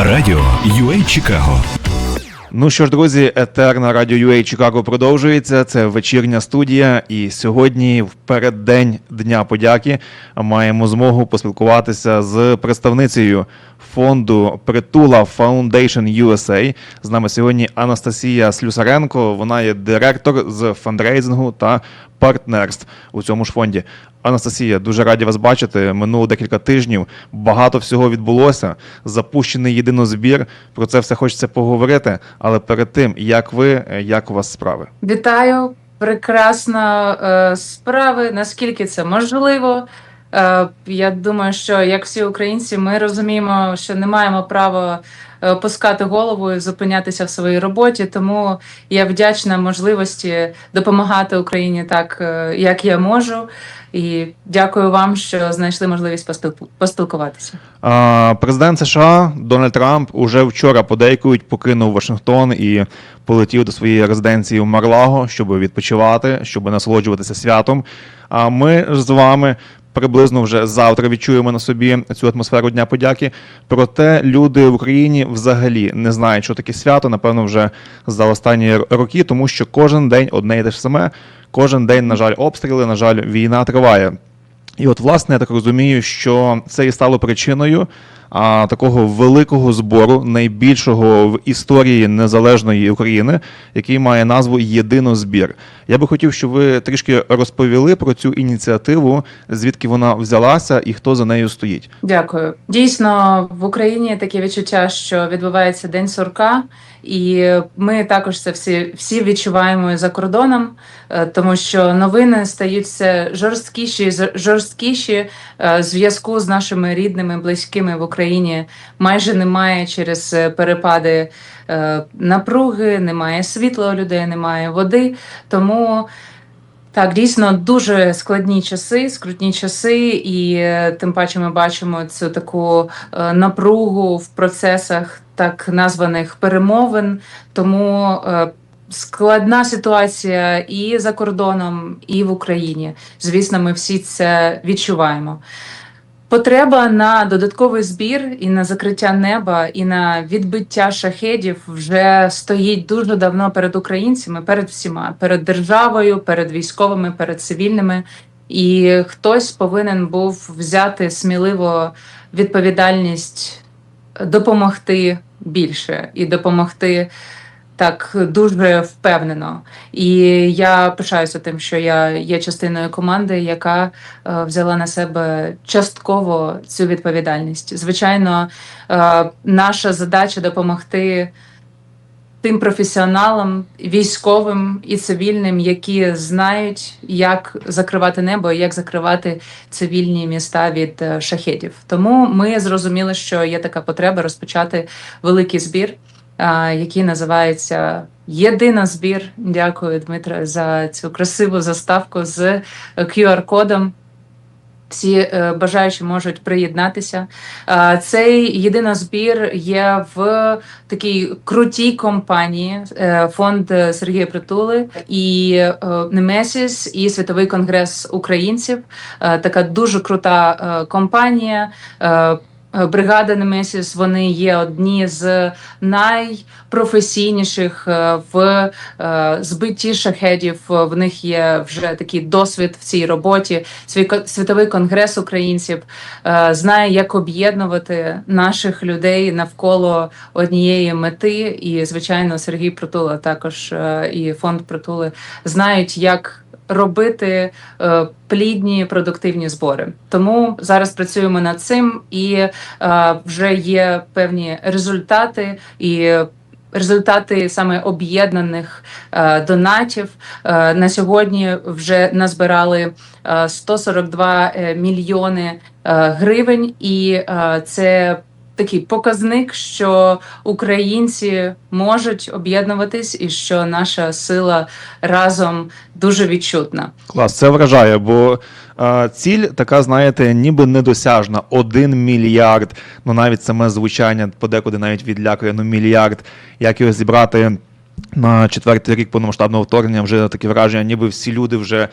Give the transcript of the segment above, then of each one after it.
Радіо UA Чикаго. Ну що ж, друзі, етер на радіо UA Чикаго продовжується. Це вечірня студія. І сьогодні, в переддень Дня подяки, маємо змогу поспілкуватися з представницею фонду Притула Foundation USA. З нами сьогодні Анастасія Слюсаренко. Вона є директор з фандрейзингу та партнерств у цьому ж фонді. Анастасія, дуже раді вас бачити. Минуло декілька тижнів. Багато всього відбулося. Запущений єдинозбір. Про це все хочеться поговорити. Але перед тим, як ви, як у вас справи? Вітаю! Прекрасно е, справи, наскільки це можливо. Е, я думаю, що як всі українці, ми розуміємо, що не маємо права е, опускати голову і зупинятися в своїй роботі. Тому я вдячна можливості допомагати Україні так, е, як я можу. І дякую вам, що знайшли можливість поспілку- поспілкуватися. Президент США Дональд Трамп уже вчора подейкують покинув Вашингтон і полетів до своєї резиденції в Марлаго, щоб відпочивати, щоб насолоджуватися святом. А ми з вами приблизно вже завтра відчуємо на собі цю атмосферу Дня подяки. Проте люди в Україні взагалі не знають, що таке свято, напевно, вже за останні роки, тому що кожен день одне і те ж саме. Кожен день, на жаль, обстріли, на жаль, війна триває. І от, власне, я так розумію, що це і стало причиною а, такого великого збору, найбільшого в історії незалежної України, який має назву Єдинозбір. Я би хотів, щоб ви трішки розповіли про цю ініціативу, звідки вона взялася і хто за нею стоїть. Дякую. Дійсно, в Україні таке відчуття, що відбувається День сурка, і ми також це всі, всі відчуваємо за кордоном, е, тому що новини стають все жорсткіші жорсткіші. Е, Зв'язку з нашими рідними, близькими в Україні майже немає через е, перепади е, напруги, немає світла у людей, немає води. Тому так, дійсно дуже складні часи, скрутні часи, і е, тим паче ми бачимо цю таку напругу в процесах так названих перемовин. Тому складна ситуація і за кордоном, і в Україні. Звісно, ми всі це відчуваємо. Потреба на додатковий збір і на закриття неба, і на відбиття шахедів вже стоїть дуже давно перед українцями, перед всіма, перед державою, перед військовими, перед цивільними. І хтось повинен був взяти сміливо відповідальність допомогти більше і допомогти так дуже впевнено. І я пишаюся тим, що я є частиною команди, яка е, взяла на себе частково цю відповідальність. Звичайно, е, наша задача допомогти тим професіоналам, військовим і цивільним, які знають, як закривати небо, як закривати цивільні міста від е, шахедів. Тому ми зрозуміли, що є така потреба розпочати великий збір, який називається Єдина збір. Дякую, Дмитре, за цю красиву заставку з QR-кодом. Всі е, бажаючі можуть приєднатися. Цей єдинозбір є в такій крутій компанії е, фонд Сергія Притули і е, Немесіс, і Світовий конгрес українців. Така дуже крута компанія. Е, Бригада Немесіс вони є одні з найпрофесійніших е, в е, збитті шахедів. В них є вже такий досвід в цій роботі. Світовий конгрес українців знає, як об'єднувати наших людей навколо однієї мети. І, звичайно, Сергій Притула також і фонд Притули знають, як робити е, плідні продуктивні збори. Тому зараз працюємо над цим, і е, вже є певні результати і. Результати саме об'єднаних е, донатів е, на сьогодні вже назбирали е, 142 е, мільйони е, гривень, і е, це такий показник, що українці можуть об'єднуватись, і що наша сила разом дуже відчутна. Клас, це вражає, бо е, ціль така, знаєте, ніби недосяжна. Один мільярд. Ну навіть саме звучання подекуди навіть відлякує, ну мільярд. Як його зібрати На четвертий рік повномасштабного вторгнення вже таке враження, ніби всі люди вже,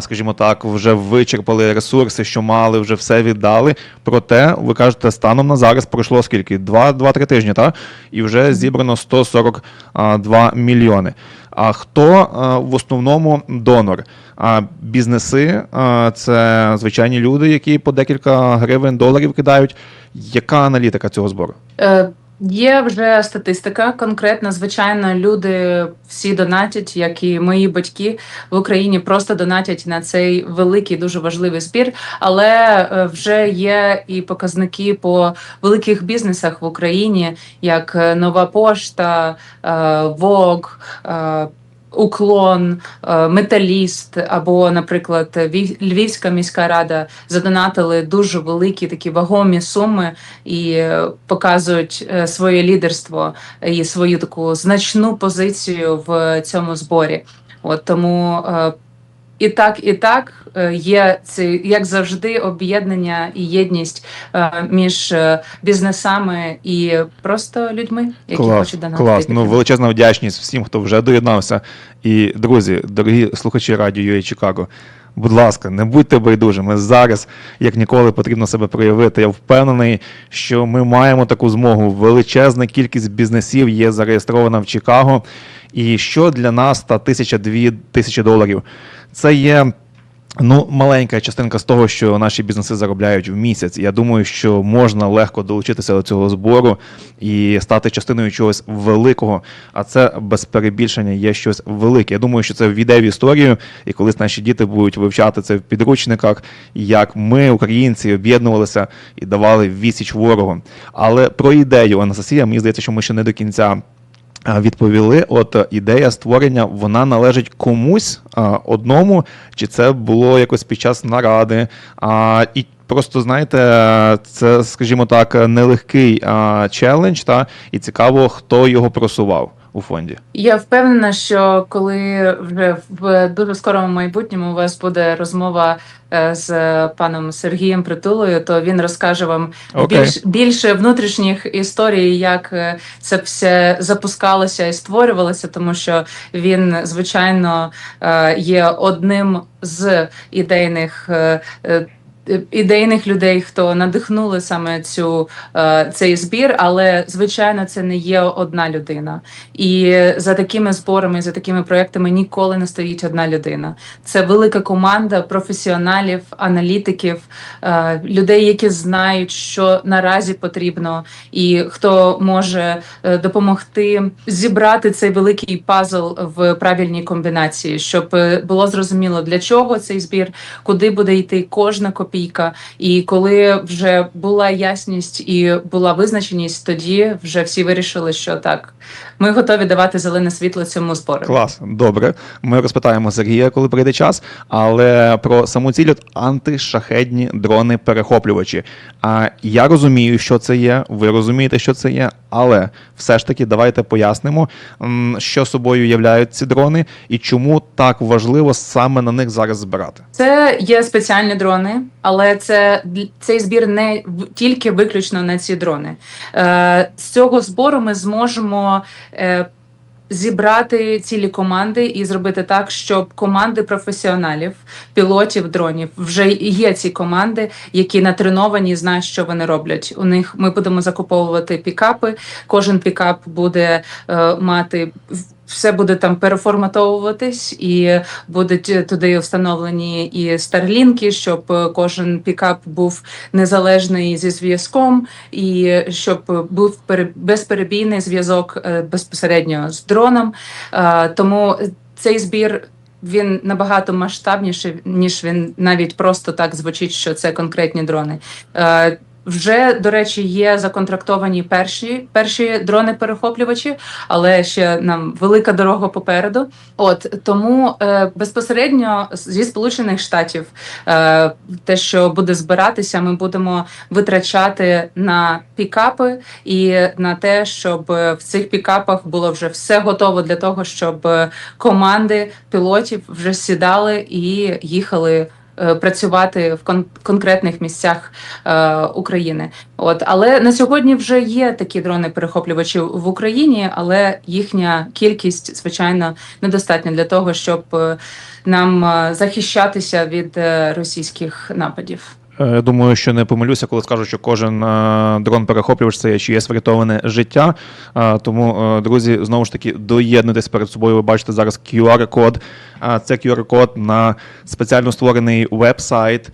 скажімо так, вже вичерпали ресурси, що мали, вже все віддали. Проте, ви кажете, станом на зараз пройшло скільки? Два- Два-три тижні, так? І вже зібрано 142 мільйони. А хто в основному донор? А бізнеси це звичайні люди, які по декілька гривень доларів кидають. Яка аналітика цього збору? Є вже статистика. конкретна. звичайно, люди всі донатять, як і мої батьки в Україні, просто донатять на цей великий, дуже важливий збір. Але е, вже є і показники по великих бізнесах в Україні, як е, Нова Пошта, е, е, Уклон, е, металіст або, наприклад, Ві- Львівська міська рада задонатили дуже великі такі вагомі суми і е, показують е, своє лідерство і свою таку значну позицію в цьому зборі. От тому і так, і так е, є це, як завжди, об'єднання і єдність е, між е, бізнесами і просто людьми, які Клас, хочуть донатити. клас. Ну, величезна вдячність всім, хто вже доєднався. І, друзі, дорогі слухачі радіо UA Чикаго, будь ласка, не будьте байдужими. Зараз, як ніколи, потрібно себе проявити. Я впевнений, що ми маємо таку змогу. Величезна кількість бізнесів є зареєстрована в Чикаго. І що для нас та тисяча дві тисячі доларів? Це є. Ну, маленька частинка з того, що наші бізнеси заробляють в місяць. Я думаю, що можна легко долучитися до цього збору і стати частиною чогось великого. А це без перебільшення є щось велике. Я думаю, що це війде в історію, і колись наші діти будуть вивчати це в підручниках, як ми, українці, об'єднувалися і давали відсіч ворогу. Але про ідею Анастасія, мені здається, що ми ще не до кінця відповіли, от е, ідея створення вона належить комусь а, одному, чи це було якось під час наради. А, і просто знаєте, це, скажімо так, нелегкий а, челендж, та і цікаво, хто його просував у фонді. Я впевнена, що коли вже в дуже скорому майбутньому у вас буде розмова е, з паном Сергієм Притулою, то він розкаже вам Окей. більш, більше внутрішніх історій, як е, це все запускалося і створювалося, тому що він, звичайно, е, є одним з ідейних. Ідейних людей, хто надихнули саме цю е, цей збір, але звичайно, це не є одна людина. І за такими зборами, за такими проектами ніколи не стоїть одна людина. Це велика команда професіоналів, аналітиків, е, людей, які знають, що наразі потрібно, і хто може е, допомогти зібрати цей великий пазл в правильній комбінації, щоб було зрозуміло для чого цей збір, куди буде йти кожна копійка. І коли вже була ясність і була визначеність, тоді вже всі вирішили, що так, ми готові давати зелене світло цьому збору. Клас, добре. Ми розпитаємо Сергія, коли прийде час. Але про саму ціль от антишахедні дрони-перехоплювачі. А я розумію, що це є. Ви розумієте, що це є. Але все ж таки, давайте пояснимо, що собою являють ці дрони і чому так важливо саме на них зараз збирати. Це є спеціальні дрони, але це цей збір не тільки виключно на ці дрони. Е, з цього збору ми зможемо. Е, Зібрати цілі команди і зробити так, щоб команди професіоналів, пілотів дронів вже є ці команди, які натреновані, знають, що вони роблять. У них ми будемо закуповувати пікапи. Кожен пікап буде е, мати все буде там переформатовуватись, і будуть е, туди встановлені і старлінки, щоб е, кожен пікап був незалежний зі зв'язком, і щоб був пере- безперебійний зв'язок е, безпосередньо з дроном. Тому цей збір. Він набагато масштабніший, ніж він навіть просто так звучить, що це конкретні дрони. Вже, до речі, є законтрактовані перші перші дрони-перехоплювачі, але ще нам велика дорога попереду. От тому е, безпосередньо зі Сполучених Штатів е, те, що буде збиратися, ми будемо витрачати на пікапи і на те, щоб е, в цих пікапах було вже все готово для того, щоб е, команди пілотів вже сідали і їхали працювати в кон- конкретних місцях е, України. От але на сьогодні вже є такі дрони перехоплювачі в Україні, але їхня кількість звичайно недостатня для того, щоб е, нам е, захищатися від е, російських нападів. Е, Думаю, що не помилюся, коли скажу, що кожен е, дрон перехоплювач це є чиєсь врятоване життя. Е, Тому, друзі, знову ж таки, доєднуйтесь перед собою. Ви бачите зараз QR-код. Це QR-код на спеціально створений веб-сайт.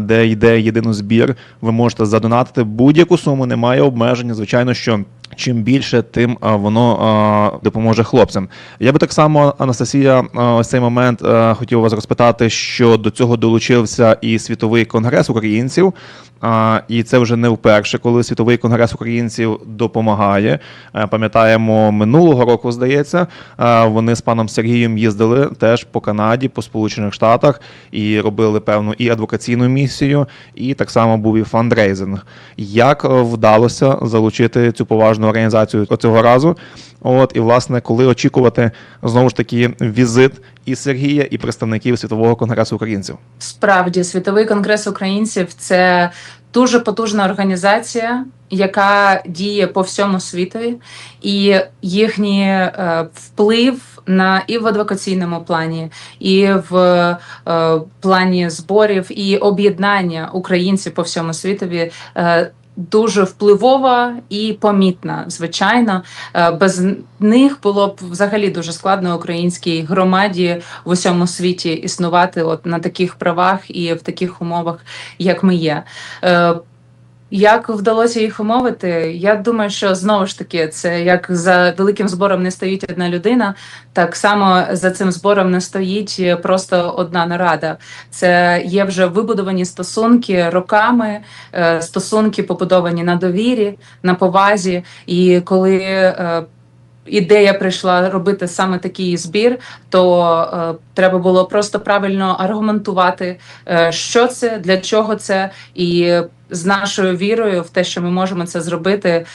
Де йде єдиний збір, ви можете задонатити будь-яку суму, немає обмеження. Звичайно, що чим більше, тим а, воно а, допоможе хлопцям. Я би так само, Анастасія, а, ось цей момент хотів вас розпитати, що до цього долучився і світовий конгрес українців. І це вже не вперше, коли світовий конгрес українців допомагає. Е, Пам'ятаємо, минулого року, здається, е, вони з паном Сергієм їздили теж по Канаді, по Сполучених Штатах і робили певну і адвокаційну місію, і так само був і фандрейзинг. Як е, вдалося залучити цю поважну організацію цього разу? От і власне, коли очікувати знову ж таки візит і Сергія, і представників світового конгресу українців. Справді, світовий конгрес українців це дуже потужна організація, яка діє по всьому світові, і їхній е, вплив на і в адвокаційному плані, і в е, плані зборів, і об'єднання українців по всьому світові. Е, Дуже впливова і помітна, звичайно. Е, Без них було б взагалі дуже складно українській громаді в усьому світі існувати от на таких правах і в таких умовах, як ми є. Як вдалося їх умовити? Я думаю, що знову ж таки, це як за великим збором не стоїть одна людина, так само за цим збором не стоїть просто одна нарада. Це є вже вибудовані стосунки роками, е, стосунки побудовані на довірі, на повазі. І коли е, ідея прийшла робити саме такий збір, то е, треба було просто правильно аргументувати, е, що це, для чого це, і з нашою вірою в те, що ми можемо це зробити.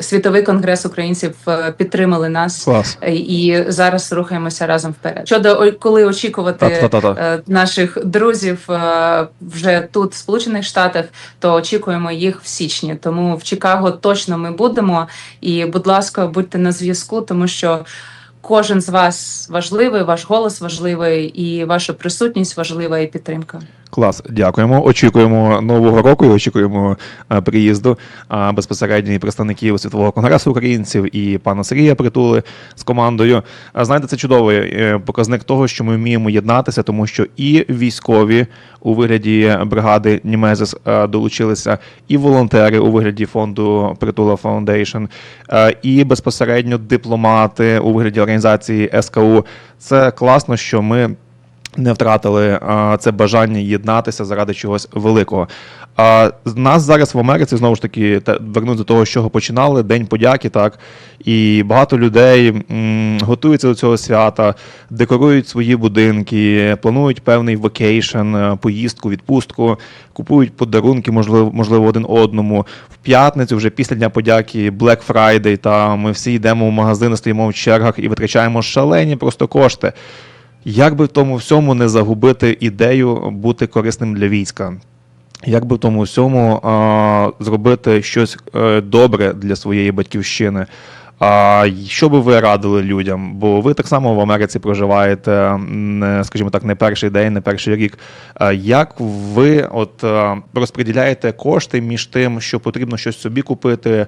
Світовий конгрес українців е, підтримали нас Клас. е, і зараз рухаємося разом вперед. Щодо коли очікувати Та-та-та-та. е, наших друзів вже тут, в Сполучених Штатах, то очікуємо їх в січні. Тому в Чикаго точно ми будемо. І, будь ласка, будьте на зв'язку, тому що. Кожен з вас важливий, ваш голос важливий, і ваша присутність важлива, і підтримка. Клас, дякуємо. Очікуємо нового року. і Очікуємо е, приїзду безпосередньо і представників світового конгресу українців і пана Сергія Притули з командою. Е, Знаєте, це чудовий е, показник того, що ми вміємо єднатися, тому що і військові у вигляді бригади Німезис е, долучилися, і волонтери у вигляді фонду Притула Фаундейшн, і безпосередньо дипломати у вигляді організації СКУ. Це класно, що ми не втратили а, це бажання єднатися заради чогось великого. А нас зараз в Америці знову ж таки те- вернуть до того, з чого починали День подяки, так і багато людей м, готуються до цього свята, декорують свої будинки, планують певний вакейшн, поїздку, відпустку, купують подарунки, можливо, можливо, один одному. В п'ятницю, вже після Дня подяки, Black Friday, та ми всі йдемо в магазини, стоїмо в чергах і витрачаємо шалені просто кошти. Як би в тому всьому не загубити ідею бути корисним для війська? Як би в тому всьому а, зробити щось е, добре для своєї батьківщини? А що би ви радили людям? Бо ви так само в Америці проживаєте, не, скажімо так, не перший день, не перший рік. Як ви от е, розподіляєте кошти між тим, що потрібно щось собі купити,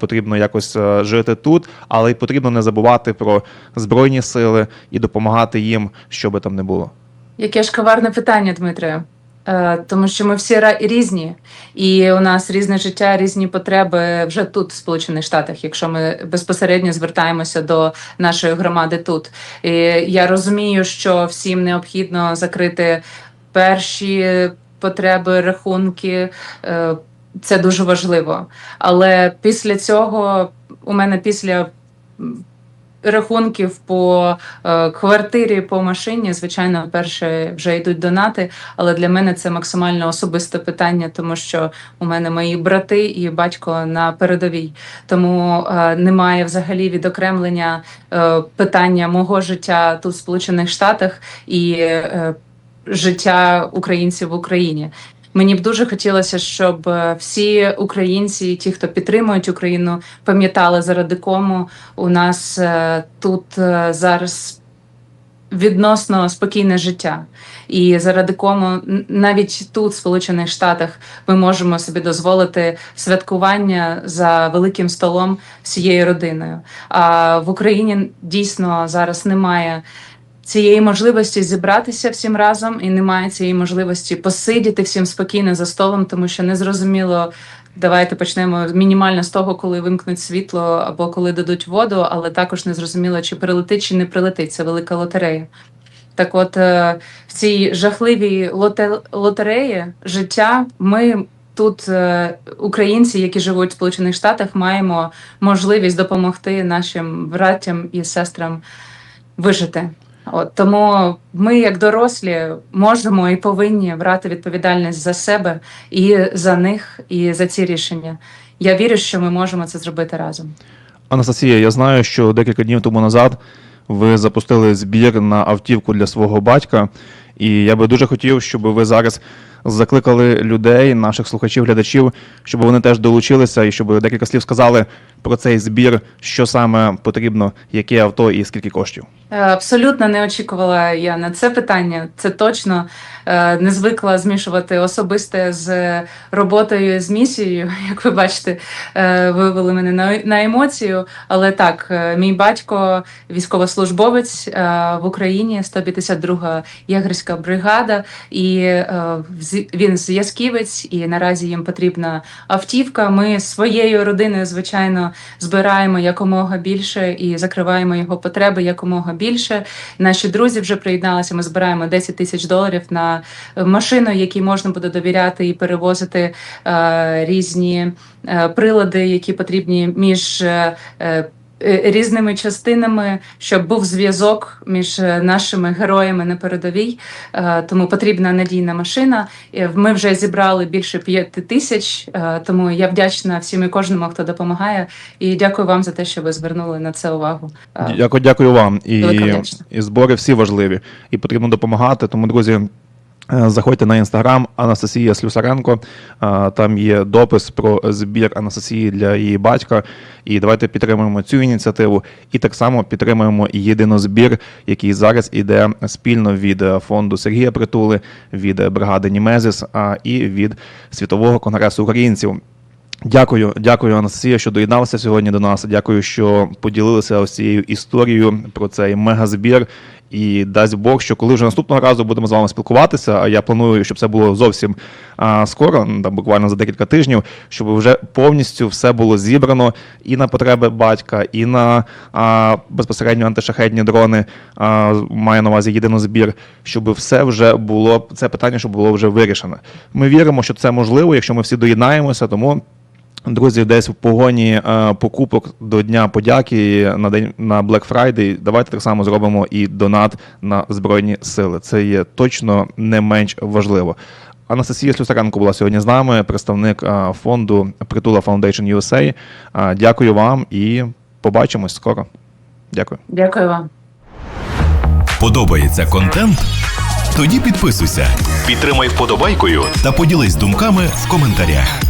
потрібно якось е, жити тут, але й потрібно не забувати про збройні сили і допомагати їм, що би там не було? Яке ж коварне питання, Дмитре. Е, Тому що ми всі різні, і у нас різне життя, різні потреби вже тут, в Сполучених Штатах, якщо ми безпосередньо звертаємося до нашої громади тут. І я розумію, що всім необхідно закрити перші потреби, рахунки. Е, Це дуже важливо. Але після цього у мене після рахунків по е, квартирі, по машині, звичайно, перше вже йдуть донати. Але для мене це максимально особисте питання, тому що у мене мої брати і батько на передовій. Тому е, немає взагалі відокремлення е, питання мого життя тут, в Сполучених Штатах, і життя українців в Україні. Мені б дуже хотілося, щоб е, всі українці, ті, хто підтримують Україну, пам'ятали заради кому у нас е, тут е, зараз відносно спокійне життя. І заради кому навіть тут, в Сполучених Штатах, ми можемо собі дозволити святкування за великим столом всією родиною. А в Україні дійсно зараз немає. Цієї можливості зібратися всім разом, і немає цієї можливості посидіти всім спокійно за столом, тому що незрозуміло. Давайте почнемо мінімально з того, коли вимкнуть світло або коли дадуть воду, але також незрозуміло, чи прилетить, чи не прилетить. Це велика лотерея. Так от е, в цій жахливій лотереї життя ми тут, е, українці, які живуть в Сполучених Штатах, маємо можливість допомогти нашим братям і сестрам вижити. От тому ми, як дорослі, можемо і повинні брати відповідальність за себе і за них, і за ці рішення. Я вірю, що ми можемо це зробити разом. Анастасія, я знаю, що декілька днів тому назад ви запустили збір на автівку для свого батька, і я би дуже хотів, щоб ви зараз закликали людей, наших слухачів, глядачів, щоб вони теж долучилися і щоб декілька слів сказали про цей збір, що саме потрібно, яке авто і скільки коштів. Е, Абсолютно не очікувала я на це питання. Це точно е, не звикла змішувати особисте з роботою з місією. Як ви бачите, е, вивели мене на, емоцію. Але так, мій батько військовослужбовець в Україні, 152 єгерська бригада, і він зв'язківець, і наразі їм потрібна автівка. Ми своєю родиною, звичайно, збираємо якомога більше і закриваємо його потреби якомога більше. Наші друзі вже приєдналися. Ми збираємо 10 тисяч доларів на машину, якій можна буде довіряти і перевозити е, різні е, прилади, які потрібні між. Е, Різними частинами, щоб був зв'язок між е, нашими героями на передовій, Е, тому потрібна надійна машина. Е, Ми вже зібрали більше п'яти тисяч, е, тому я вдячна всім і кожному, хто допомагає. І дякую вам за те, що ви звернули на це увагу. Е, Дякую, дякую вам. І, і збори всі важливі, і потрібно допомагати. Тому, друзі, е, заходьте на інстаграм Анастасія Слюсаренко. Е, Там є допис про збір Анастасії для її батька. І давайте підтримуємо цю ініціативу. І так само підтримуємо єдинозбір, який зараз іде спільно від е, фонду Сергія Притули, від е, бригади Німезіс а, і від Світового конгресу українців. Дякую, дякую, Анастасія, що доєдналася сьогодні до нас. Дякую, що поділилися ось цією історією про цей мегазбір. І дасть Бог, що коли вже наступного разу будемо з вами спілкуватися, а я планую, щоб це було зовсім а, скоро, ну, там, буквально за декілька тижнів, щоб вже повністю все було зібрано і на потреби батька, і на а, безпосередньо антишахетні дрони, а, маю на увазі єдиний збір, щоб все вже було це питання, щоб було вже вирішено. Ми віримо, що це можливо, якщо ми всі доєднаємося, тому. Друзі, десь в погоні е, покупок до Дня подяки на день на Black Friday. Давайте так само зробимо і донат на Збройні Сили. Це є точно не менш важливо. Анастасія Слюсаренко була сьогодні з нами, представник е, фонду Притула Foundation USA. Е, Дякую вам і побачимось скоро. Дякую. Дякую вам. Подобається контент? Тоді підписуйся, підтримай вподобайкою та поділись думками в коментарях.